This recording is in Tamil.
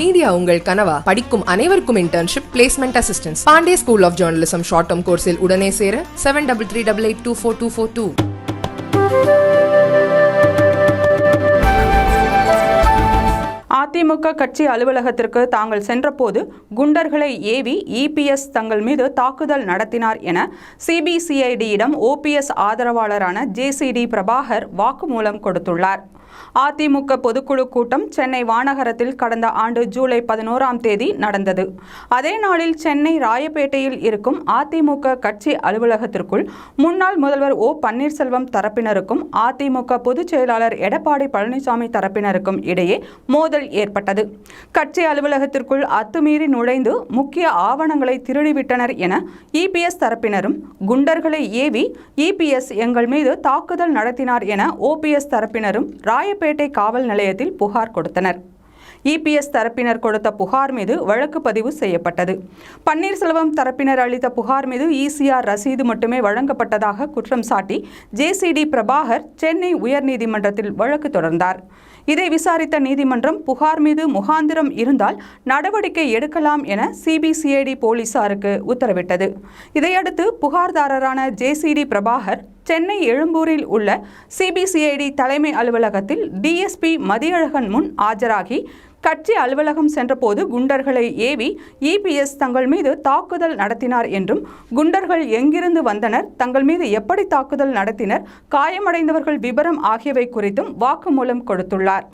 மீடியா உங்கள் கனவா? படிக்கும் அனைவருக்கும் internship placement assistance Pandey school of journalism short term கோர்ஸில் உடனே சேர seven double three double eight two four two four two AIADMK கட்சி அலுவலகத்திற்கு தாங்கள் சென்றபோது குண்டர்களை ஏவி இபிஎஸ் தங்கள் மீது தாக்குதல் நடத்தினார் என சிபிசிஐடியிடம் ஓபிஎஸ் ஆதரவாளரான ஜேசிடி பிரபாகர் வாக்குமூலம் கொடுத்துள்ளார். அதிமுக பொதுக்குழு கூட்டம் சென்னை வானகரத்தில் கடந்த ஆண்டு ஜூலை பதினோராம் தேதி நடந்தது. அதே நாளில் சென்னை ராயப்பேட்டையில் இருக்கும் அதிமுக கட்சி அலுவலகத்திற்குள் முன்னாள் முதல்வர் ஓ பன்னீர்செல்வம் தரப்பினருக்கும் அதிமுக பொதுச் செயலாளர் எடப்பாடி பழனிசாமி தரப்பினருக்கும் இடையே மோதல் ஏற்பட்டது. கட்சி அலுவலகத்திற்குள் அத்துமீறி நுழைந்து முக்கிய ஆவணங்களை திருடிவிட்டனர் என இபிஎஸ் தரப்பினரும் குண்டர்களை ஏவி இபிஎஸ் எங்கள் மீது தாக்குதல் நடத்தினார் என ஓபிஎஸ் தரப்பினரும் ராய் ராயப்பேட்டை காவல் நிலையத்தில் புகார் கொடுத்தனர். இபிஎஸ் தரப்பினர் கொடுத்த புகார் மீது வழக்கு பதிவு செய்யப்பட்டது. பன்னீர்செல்வம் தரப்பினர் அளித்த புகார் மீது இசிஆர் ரசீது மட்டுமே வழங்கப்பட்டதாக குற்றம் சாட்டி ஜேசிடி பிரபாகர் சென்னை உயர்நீதிமன்றத்தில் வழக்கு தொடர்ந்தார். இதை விசாரித்த நீதிமன்றம் புகார் மீது முகாந்திரம் இருந்தால் நடவடிக்கை எடுக்கலாம் என சிபிசிஐடி போலீசாருக்கு உத்தரவிட்டது. இதையடுத்து புகார்தாரரான ஜேசிடி பிரபாகர் சென்னை எழும்பூரில் உள்ள சிபிசிஐடி தலைமை அலுவலகத்தில் டிஎஸ்பி மதியழகன் முன் ஆஜராகி கட்சி அலுவலகம் சென்றபோது குண்டர்களை ஏவி இபிஎஸ் தங்கள் மீது தாக்குதல் நடத்தினார் என்றும் குண்டர்கள் எங்கிருந்து வந்தனர் தங்கள் மீது எப்படி தாக்குதல் நடத்தினர் காயமடைந்தவர்கள் விவரம் ஆகியவை குறித்தும் வாக்குமூலம் கொடுத்துள்ளார்.